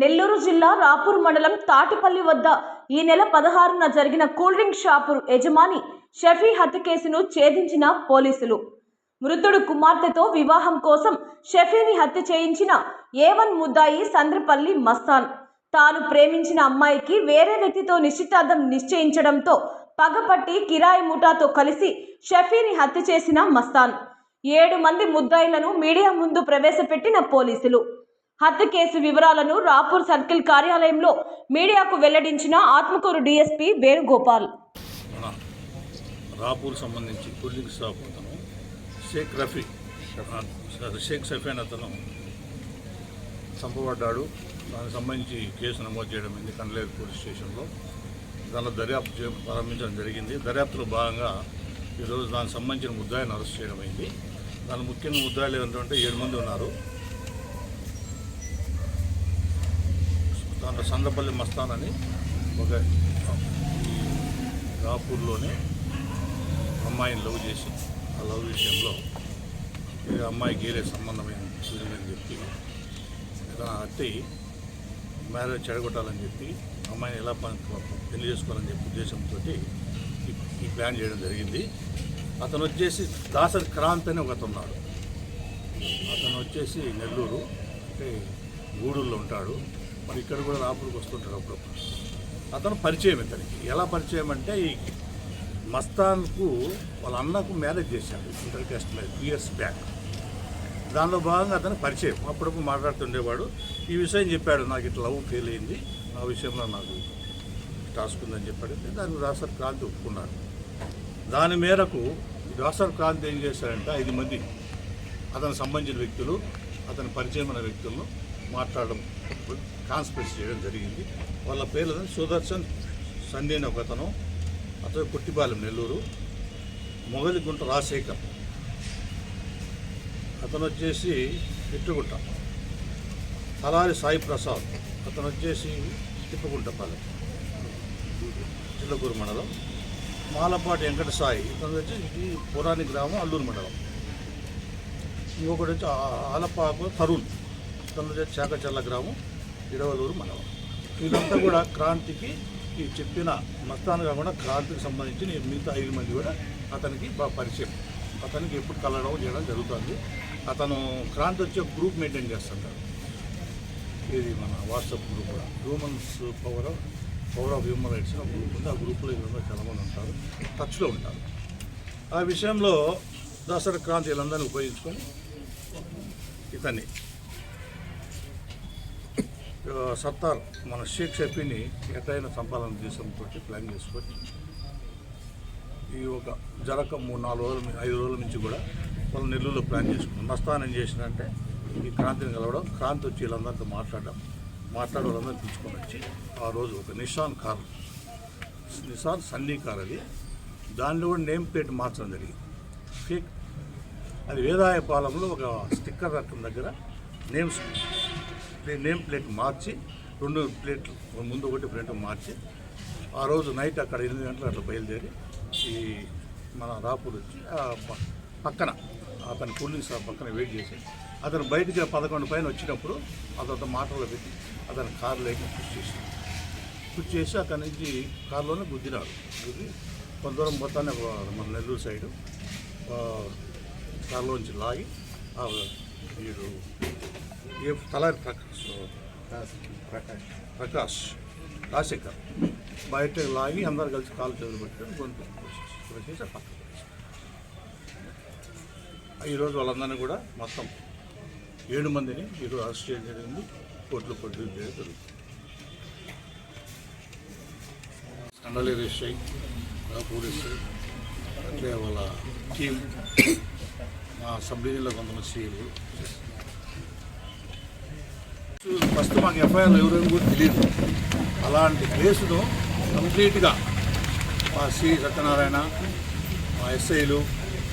నెల్లూరు జిల్లా రాపూర్ మండలం తాటిపల్లి వద్ద ఈ నెల పదహారున జరిగిన కూల్ డ్రింక్ షాపు యజమాని షఫీ హత్య కేసును ఛేదించిన పోలీసులు. మృతుడు కుమార్తెతో వివాహం కోసం షఫీని హత్య చేయించిన ఏవన్ ముద్దాయి సంద్రపల్లి మస్తాన్. తాను ప్రేమించిన అమ్మాయికి వేరే వ్యక్తితో నిశ్చితార్థం నిశ్చయించడంతో పగపట్టి కిరాయి ముఠాతో కలిసి షఫీని హత్య చేసిన మస్తాన్. ఏడు మంది ముద్దాయిలను మీడియా ముందు ప్రవేశపెట్టిన పోలీసులు. హత్య కేసు వివరాలను రాపూర్ సర్కిల్ కార్యాలయంలో మీడియాకు వెల్లడించిన ఆత్మకూరు డీఎస్పీ వేణుగోపాల్. రాపూర్ సంబంధించి కూలింగ్ షాప్ అతను షేక్ రఫీ షేక్ సఫీ అతను చంపబడ్డాడు. దానికి సంబంధించి కేసు నమోదు చేయడం అయింది కండలేరు పోలీస్ స్టేషన్లో. దానిలో దర్యాప్తు ప్రారంభించడం జరిగింది. దర్యాప్తులో భాగంగా ఈరోజు దానికి సంబంధించిన ముద్దాయిని అరెస్ట్ చేయడం అయింది. దాని ముఖ్యంగా ముద్దాయిలు ఏంటంటే ఏడు మంది ఉన్నారు. దాంట్లో సందపల్లి మస్తాన్ అని ఒక రాపూర్లోనే అమ్మాయిని లవ్ చేసి ఆ లవ్ విషయంలో ఈ అమ్మాయికి ఏరే సంబంధమైన కుదిరిందని చెప్పి తన అట్టి మ్యారేజ్ చెడగొట్టాలని చెప్పి అమ్మాయిని ఎలా పని పెళ్ళి చేసుకోవాలని చెప్పి ఉద్దేశంతో ఈ ప్లాన్ చేయడం జరిగింది. అతను వచ్చేసి దాసరి క్రాంత్ అని ఒక అతను ఉన్నాడు. అతను వచ్చేసి నెల్లూరు అంటే గూడూరులో ఉంటాడు. మరి ఇక్కడ కూడా రాపూర్కి వస్తుంటాడు అప్పుడప్పుడు. అతను పరిచయం ఇతనికి. ఎలా పరిచయం అంటే ఈ మస్తాన్కు వాళ్ళ అన్నకు మ్యారేజ్ చేశాడు inter caste marriage two years back. దానిలో భాగంగా అతను పరిచయం. అప్పుడప్పుడు మాట్లాడుతుండేవాడు. ఈ విషయం చెప్పాడు నాకు ఇట్లా లవ్ ఫెయిల్ అయింది. ఆ విషయంలో నాకు టాస్క్ ఉందని చెప్పాడు. దానికి రాసర్ క్రాంతి ఒప్పుకున్నాడు. దాని మేరకు రాసర్ క్రాంతి ఏం చేశాడంటే ఐదు మంది అతనికి సంబంధించిన వ్యక్తులు అతని పరిచయమైన వ్యక్తులను మాట్లాడడం కాన్స్పిరసీ చేయడం జరిగింది. వాళ్ళ పేర్లు సుదర్శన్ సంధ్య అని ఒక అతను అతను పుట్టిపాలెం నెల్లూరు. మొగలిగుంట రాజశేఖర్. అతను వచ్చేసి ఇట్టుగుంట తలారి సాయి ప్రసాద్. అతను వచ్చేసి తిప్పగుంటపాలెం చిల్లకూరు మండలం. మాలపాటి వెంకట సాయి. ఇతను వచ్చి ఇది పురాణి గ్రామం అల్లూరు మండలం. ఇంకొకటి వచ్చి ఆలపాకు తరుణ్ ఇతను చాకచల్ల గ్రామం ఇడవలూరు మండలం. వీళ్ళంతా కూడా క్రాంతికి ఈ చెప్పిన మస్తాన్ కాకుండా క్రాంతికి సంబంధించి మిగతా ఐదు మంది కూడా అతనికి బాగా పరిచయం. అతనికి ఎప్పుడు కలవడం చేయడం జరుగుతుంది. అతను క్రాంతి వచ్చి గ్రూప్ మెయింటైన్ చేస్తుంటాడు ఇది మన వాట్సాప్ గ్రూప్ కూడా. Humans power power of human rights ఆ ఒక గ్రూప్ ఉంది. ఆ గ్రూప్లో వీళ్ళందరూ చాలామంది ఉంటారు. టచ్లో ఉంటారు. ఆ విషయంలో దసరా క్రాంతి వీళ్ళందరినీ ఉపయోగించుకొని ఇతన్ని సత్తార్ మన షేక్ షఫీని ఎటైనా చంపాలనే దేశంతో ప్లాన్ చేసుకొని ఈ ఒక జరక మూడు నాలుగు రోజుల ఐదు రోజుల నుంచి కూడా వాళ్ళు నెల్లూరులో ప్లాన్ చేసుకున్నాం. నష్టానం ఏం చేసినంటే ఈ క్రాంతిని కలవడం క్రాంతి వచ్చి వీళ్ళందరితో మాట్లాడడం మాట్లాడే వాళ్ళందరినీ పిలుచుకొని వచ్చి ఆ రోజు ఒక Nissan car. Nissan Sunny car అది. దానిలో కూడా నేమ్ ప్లేట్ మార్చడం జరిగింది. ఫేక్ అది వేదాయపాలెంలో ఒక స్టిక్కర్ రకం దగ్గర నేమ్స్ ప్లే- నేమ్ ప్లేట్ మార్చి రెండు ప్లేట్లు ముందు ఒకటి ఫ్రంట్ మార్చి ఆ రోజు నైట్ అక్కడ ఎనిమిది గంటలు అట్లా బయలుదేరి ఈ మన రాపూర్ వచ్చి పక్కన అతని పోలీస్ షాప్ పక్కన వెయిట్ చేసి అతను బయటికి పదకొండు పైన వచ్చినప్పుడు అతను మాటలు పెట్టి అతను కారులోకి పుష్ చేసి పుష్ చేసి అతని నుంచి కారులోనే గుద్దినాడు. గుద్ది కొంత దూరం మొత్తాన్ని మన నెల్లూరు సైడు ఆ, కారులోంచి లాగి వీడు ఏ తలారి ప్రకాష్ ప్రకాష్ రాజశేఖర్. బయట లాగి అందరు కలిసి కాలు చేతులు పెట్టుకొని గొంతు పక్కన. ఈరోజు వాళ్ళందరినీ కూడా మొత్తం ఏడు మందిని ఈరోజు అరెస్ట్ చేయడం జరిగింది. కోర్టులో ప్రొడ్యూస్ చేయడం జరుగుతుంది. కండలి రిషై పోలీసు అట్లే వాళ్ళ టీం మా సబ్ డివిజన్లో కొంతమంది సీలు ఫస్ట్ మాకు ఎఫ్ఐఆర్లు ఎవరైనా కూడా తెలియదు. అలాంటి కేసును కంప్లీట్గా మా సి సత్యనారాయణ మా ఎస్ఐలు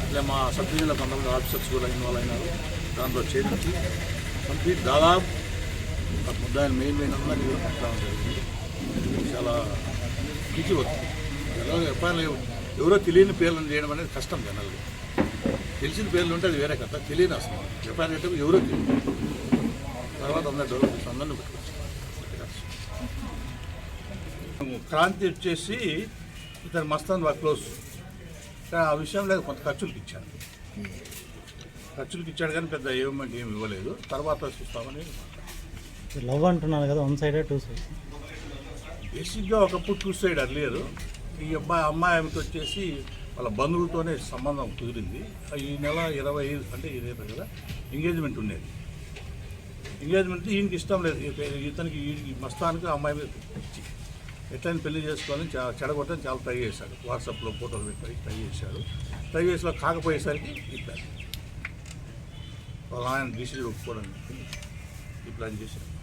అట్లే మా సబ్ డివిజన్లో కొంతమంది ఆఫీసర్స్ కూడా ఇన్వాల్వ్ అయినారు. దాంట్లో చేపించి కంప్లీట్ దాదాపు ఆ మెయిన్ మెయిన్ అందరినీ కూడా జరిగింది. చాలా పిచ్చి వస్తుంది. ఎలా ఎఫ్ఐఆర్లు ఎవరో తెలియని పేర్లను చేయడం అనేది కష్టం జనాలు తెలిసిన పేర్లు ఉంటే అది వేరే కథ. తెలియని అసలు. ఎఫ్ఐఆర్ కట్టే ఎవరో తెలియదు. తర్వాత అందరు డెవలప్ చేసి అందరిని పెట్టుకోవచ్చు క్రాంతి వచ్చేసి ఇతను మస్తాన్ బాగా క్లోజ్. కానీ ఆ విషయంలో కొంత ఖర్చులకు ఇచ్చాడు. ఖర్చులకు ఇచ్చాడు కానీ పెద్ద ఏమంటే ఏమి ఇవ్వలేదు. తర్వాత చూస్తామని లవ్ అంటున్నారు కదా వన్ సైడ్ టూ సైడ్. బేసిక్గా ఒకప్పుడు టూ సైడ్ అర్లేరు ఈ అబ్బాయి అమ్మాయి ఆమెతో వచ్చేసి వాళ్ళ బంధువులతోనే సంబంధం కుదిరింది. ఈ నెల ఇరవై ఐదు అంటే ఇరవై కదా ఎంగేజ్మెంట్ ఉండేది. ఎంగేజ్మెంట్ ఈయనకి ఇష్టం లేదు. ఇతనికి ఈ- మస్తానికి ఆ అమ్మాయి మీద ఇచ్చి ఎట్లయినా పెళ్ళి చేసుకోవాలని చా చెడగొట్టని చాలా ట్రై చేశాడు. వాట్సాప్లో ఫోటోలు పెట్టి ట్రై చేశాడు. ట్రై చేసిన కాకపోయేసరికి ఈ వాళ్ళ ఆయన డిసిజన్ ఒప్పుకోవడానికి ఈ ప్లాన్ చేశాడు.